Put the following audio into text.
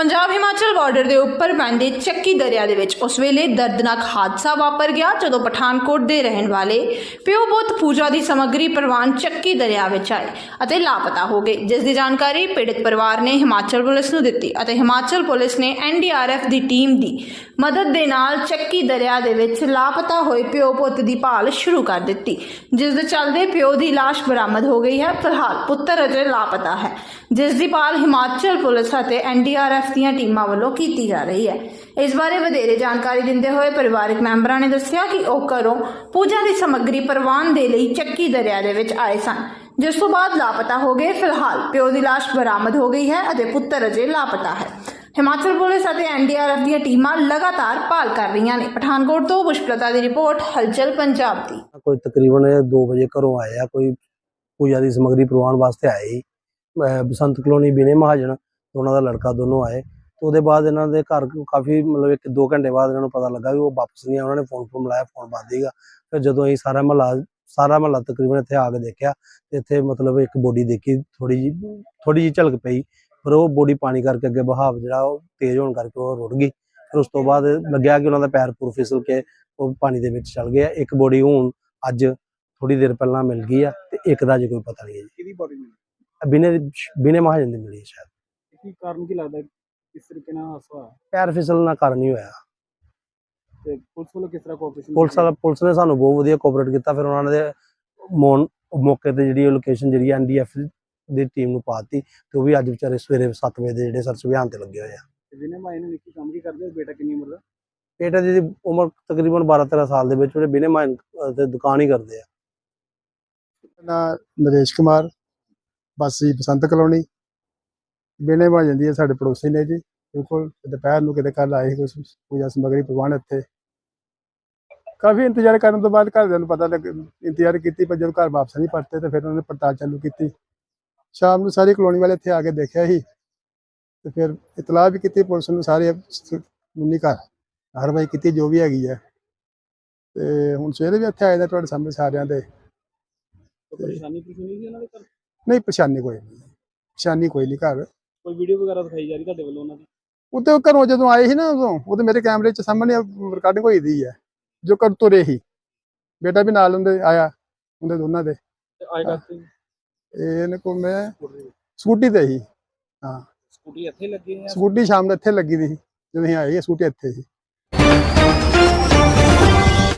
Punjab Himachal border ਦੇ ਉੱਪਰ ਪੈਂਦੇ ਚੱਕੀ ਦਰਿਆ ਦੇ ਵਿੱਚ ਉਸ ਵੇਲੇ ਦਰਦਨਾਕ ਹਾਦਸਾ ਵਾਪਰ ਗਿਆ ਜਦੋਂ ਪਠਾਨਕੋਟ ਦੇ ਰਹਿਣ ਵਾਲੇ ਪਿਓ ਪੁੱਤ ਪੂਜਾ ਦੀ ਸਮੱਗਰੀ ਪ੍ਰਵਾਨ ਚੱਕੀ ਦਰਿਆ ਵਿੱਚ ਆਏ ਅਤੇ ਲਾਪਤਾ ਹੋ ਗਏ, ਜਿਸ ਦੀ ਜਾਣਕਾਰੀ ਪੀੜਤ ਪਰਿਵਾਰ ਨੇ ਹਿਮਾਚਲ ਪੁਲਿਸ ਨੂੰ ਦਿੱਤੀ ਅਤੇ ਹਿਮਾਚਲ ਪੁਲਿਸ ਨੇ ਐਨਡੀਆਰਐਫ ਦੀ ਟੀਮ ਦੀ ਮਦਦ ਦੇ ਨਾਲ ਚੱਕੀ ਦਰਿਆ ਦੇ ਵਿੱਚ ਲਾਪਤਾ ਹੋਏ ਪਿਓ ਪੁੱਤ ਦੀ ਭਾਲ ਸ਼ੁਰੂ ਕਰ ਦਿੱਤੀ, ਜਿਸ ਦੇ ਚੱਲਦੇ ਪਿਓ ਦੀ ਲਾਸ਼ ਬਰਾਮਦ ਹੋ ਗਈ ਹੈ। ਫਿਲਹਾਲ ਪੁੱਤਰ ਅਜੇ ਲਾਪਤਾ ਹੈ, ਜਿਸ ਦੀ ਭਾਲ ਹਿਮਾਚਲ ਪੁਲਿਸ ਅਤੇ ਐਨਡੀਆਰਐਫ ਦੀਆਂ ਟੀਮਾਂ ਵੱਲੋਂ ਕੀਤੀ ਜਾ ਰਹੀ ਹੈ। ਇਸ ਬਾਰੇ ਵਧੇਰੇ ਜਾਣਕਾਰੀ ਦਿੰਦੇ ਹੋਏ ਪਰਿਵਾਰਕ ਮੈਂਬਰਾਂ ਨੇ ਦੱਸਿਆ ਕਿ ਉਹ ਘਰੋਂ ਪੂਜਾ ਦੀ ਸਮੱਗਰੀ ਪ੍ਰਵਾਨ ਦੇ ਲਈ ਚੱਕੀ ਦਰਿਆ ਦੇ ਵਿੱਚ ਆਏ ਸਨ। ਜਿਸ ਤੋਂ ਬਾਅਦ ਲਾਪਤਾ ਹੋ ਗਏ। ਫਿਲਹਾਲ ਪਿਓ ਦੀ ਲਾਸ਼ ਬਰਾਮਦ ਹੋ ਗਈ ਹੈ ਅਤੇ ਪੁੱਤਰ ਅਜੇ ਲਾਪਤਾ ਹੈ। ਹਿਮਾਚਲ ਪੁਲਿਸ ਅਤੇ ਐਨਡੀਆਰਐਫ ਦੀਆਂ ਟੀਮਾਂ ਲਗਾਤਾਰ ਭਾਲ ਕਰ ਰਹੀਆਂ ਨੇ। ਪਠਾਨਕੋਟ ਤੋਂ ਪੁਸ਼ਪਲਤਾ ਦੀ ਰਿਪੋਰਟ, ਹਲਚਲ ਪੰਜਾਬ ਦੀ। ਕੋਈ ਤਕਰੀਬਨ 2 ਵਜੇ ਘਰੋਂ ਆਏ ਆ। ਕੋਈ ਪੂਜਾ ਦੀ ਸਮੱਗਰੀ ਪ੍ਰਵਾਨ ਵਾਸਤੇ ਆਏ ਬਸੰਤ ਕਲੋਨੀ ਬਿਨੇ ਮਹਾਜਨ ਤੇ ਉਹਨਾਂ ਦਾ ਲੜਕਾ ਦੋਨੋਂ ਆਏ ਤੇ ਉਹਦੇ ਬਾਅਦ ਇਹਨਾਂ ਦੇ ਘਰ ਕਾਫੀ ਮਤਲਬ ਇੱਕ ਦੋ ਘੰਟੇ ਬਾਅਦ ਇਹਨਾਂ ਨੂੰ ਪਤਾ ਲੱਗਾ ਵੀ ਉਹ ਵਾਪਸ ਨਹੀਂ ਆ ਉਹਨਾਂ ਨੇ ਫੋਨ ਫੋਨ ਮਿਲਾਇਆ ਫੋਨ ਬੰਦ ਸੀਗਾ। ਫਿਰ ਜਦੋਂ ਅਸੀਂ ਸਾਰਾ ਮਹੱਲਾ ਸਾਰਾ ਮਹੱਲਾ ਤਕਰੀਬਨ ਇੱਥੇ ਆ ਕੇ ਦੇਖਿਆ ਤੇ ਇੱਥੇ ਮਤਲਬ ਇੱਕ ਬੋਡੀ ਦੇਖੀ ਥੋੜੀ ਜੀ ਥੋੜੀ ਜੀ ਝਲਕ ਪਈ। ਪਰ ਉਹ ਬੋਡੀ ਪਾਣੀ ਕਰਕੇ ਅੱਗੇ ਬਹਾਵ ਜਿਹੜਾ ਉਹ ਤੇਜ਼ ਹੋਣ ਕਰਕੇ ਉਹ ਰੁੜ ਗਈ। ਫਿਰ ਉਸ ਤੋਂ ਬਾਅਦ ਲੱਗਿਆ ਕਿ ਉਹਨਾਂ ਦਾ ਪੈਰ ਪੂਰ ਫਿਸਲ ਕੇ ਉਹ ਪਾਣੀ ਦੇ ਵਿੱਚ ਚਲ ਗਿਆ। ਇੱਕ ਬੋਡੀ ਹੁਣ ਅੱਜ ਥੋੜੀ ਦੇਰ ਪਹਿਲਾਂ ਮਿਲ ਗਈ ਆ ਤੇ ਇੱਕ ਦਾ ਜੇ ਕੋਈ ਪਤਾ ਨਹੀਂ ਹੈ ਜੀ। ਕਿਹਦੀ ਬਾਡੀ ਮਿਲੀ? ਬਿਨੇ ਬਿਨੇ ਮਹਾਜਨ ਦੀ ਮਿਲੀ ਸ਼ਾਇਦ। ਕੀ ਕਾਰਨ ਕੀ ਲੱਗਦਾ ਕਿਸ ਤਰੀਕੇ ਨਾਲ ਹਾਦਸਾ ਹੋਇਆ? ਪੈਰ ਫਿਸਲਣ ਦਾ ਕਾਰਨ ਹੀ ਹੋਇਆ। ਤੇ ਪੁਲਿਸ ਵੱਲੋਂ ਕਿਸ ਤਰ੍ਹਾਂ ਕੋਆਪਰੇਸ਼ਨ ਪੁਲਿਸ ਵਾਲਾ ਪੁਲਿਸ ਨੇ ਸਾਨੂੰ ਬਹੁਤ ਵਧੀਆ ਕੋਆਪਰੇਟ ਕੀਤਾ ਫਿਰ ਉਹਨਾਂ ਨੇ ਮੌਨ ਮੌਕੇ ਤੇ ਜਿਹੜੀ ਲੋਕੇਸ਼ਨ ਜਿਹੜੀ ਐਨਡੀਐਫ ਦੀ ਟੀਮ ਨੂੰ ਪਾਤੀ ਤੇ ਉਹ ਵੀ ਅੱਜ ਵਿਚਾਰੇ ਸਵੇਰੇ 7 ਵਜੇ ਦੇ ਜਿਹੜੇ ਸਰਚ ਅਭਿਆਨ ਤੇ ਲੱਗੇ ਹੋਏ ਆ। ਜਿਹਨੇ ਮਾਈ ਨੂੰ ਨਿੱਕੀ ਕੰਮ ਕੀ ਕਰਦੇ ਹੋ? ਬੇਟਾ ਕਿੰਨੀ ਉਮਰ ਦਾ? ਬੇਟਾ ਜੀ ਦੀ ਉਮਰ ਤਕਰੀਬਨ 12 13 ਸਾਲ ਦੇ ਵਿੱਚ ਉਹਦੇ ਬਿਨੇ ਮਾਜਨ ਤੇ ਦੁਕਾਨ ਹੀ ਕਰਦੇ ਆ। ਨਾ ਨਰੇਸ਼ ਕੁਮਾਰ ਬਾਸੀ ਬਸੰਤ ਕਲੋਨੀ। ਬੇਨੇ ਬਣ ਜਾਂਦੀ ਹੈ ਸਾਡੇ ਪੜੋਸੀ ਨੇ ਜੀ। ਬਿਲਕੁਲ ਦੁਪਹਿਰ ਨੂੰ ਕਿਤੇ ਕੱਲ ਆਏ ਸੀ ਕੁਛ ਪੂਜਾ ਸਮਗਰੀ ਪ੍ਰਵਾਨ ਇੱਥੇ। ਕਾਫੀ ਇੰਤਜ਼ਾਰ ਕਰਨ ਤੋਂ ਬਾਅਦ ਘਰਦਿਆਂ ਨੂੰ ਪਤਾ ਲੱਗ ਇੰਤਜ਼ਾਰ ਕੀਤੀ ਪਰ ਜਦੋਂ ਘਰ ਵਾਪਸ ਨਹੀਂ ਪਰਤੇ ਤੇ ਫਿਰ ਉਹਨਾਂ ਨੇ ਪੜਤਾਲ ਚਾਲੂ ਕੀਤੀ। ਸ਼ਾਮ ਨੂੰ ਸਾਰੀ ਕਲੋਨੀ ਵਾਲੇ ਇੱਥੇ ਆ ਕੇ ਦੇਖਿਆ ਸੀ। ਤੇ ਫਿਰ ਇਤਲਾਹ ਵੀ ਕੀਤੀ ਪੁਲਿਸ ਨੂੰ ਸਾਰੇ ਮੁੰਨੀ ਘਰ। ਕਾਰਵਾਈ ਕੀਤੀ ਜੋ ਵੀ ਹੈਗੀ ਹੈ। ਤੇ ਹੁਣ ਸਵੇਰੇ ਵੀ ਇੱਥੇ ਆਏ ਨੇ ਤੁਹਾਡੇ ਸਾਹਮਣੇ ਸਾਰਿਆਂ ਦੇ। ਕੋਈ ਪਰੇਸ਼ਾਨੀ ਪਰੇਸ਼ਾਨੀ ਸੀ ਉਹਨਾਂ ਦੇ ਘਰ? ਨਹੀਂ ਪਛਾਣੇ ਕੋਈ ਨਹੀਂ। ਪਛਾਣੀ ਕੋਈ ਨਹੀਂ ਘਰ। ਕੋਈ ਵੀਡੀਓ ਵਗੈਰਾ ਦਿਖਾਈ ਜਾ ਰਹੀ ਤੁਹਾਡੇ ਵੱਲੋਂ ਉਹਨਾਂ ਦੀ? ਉੱਤੇ ਉਹ ਘਰੋਂ ਜਦੋਂ ਆਏ ਸੀ ਨਾ ਉਦੋਂ ਉਹਦੇ ਮੇਰੇ ਕੈਮਰੇ 'ਚ ਸਾਹਮਣੇ ਰਿਕਾਰਡਿੰਗ ਹੋਈ ਦੀ ਹੈ ਜੋ ਘਰ ਤੁਰੇ ਸੀ। ਬੇਟਾ ਵੀ ਨਾਲ ਉਹਦੇ ਆਇਆ ਉਹਦੇ ਦੋਨਾਂ ਦੇ। ਤੇ ਆਏ ਕਰਦੇ ਇਹ ਇਹਨੇ ਕੋ ਮੈਂ ਸਕੂਟੀ ਤੇ ਹੀ ਹਾਂ। ਸਕੂਟੀ ਇੱਥੇ ਲੱਗੇ ਆ? ਸਕੂਟੀ ਸ਼ਾਮ ਨੂੰ ਇੱਥੇ ਲੱਗੀ ਦੀ ਸੀ ਜਦੋਂ ਅਸੀਂ ਆਏ ਸੀ, ਸਕੂਟੀ ਇੱਥੇ ਸੀ।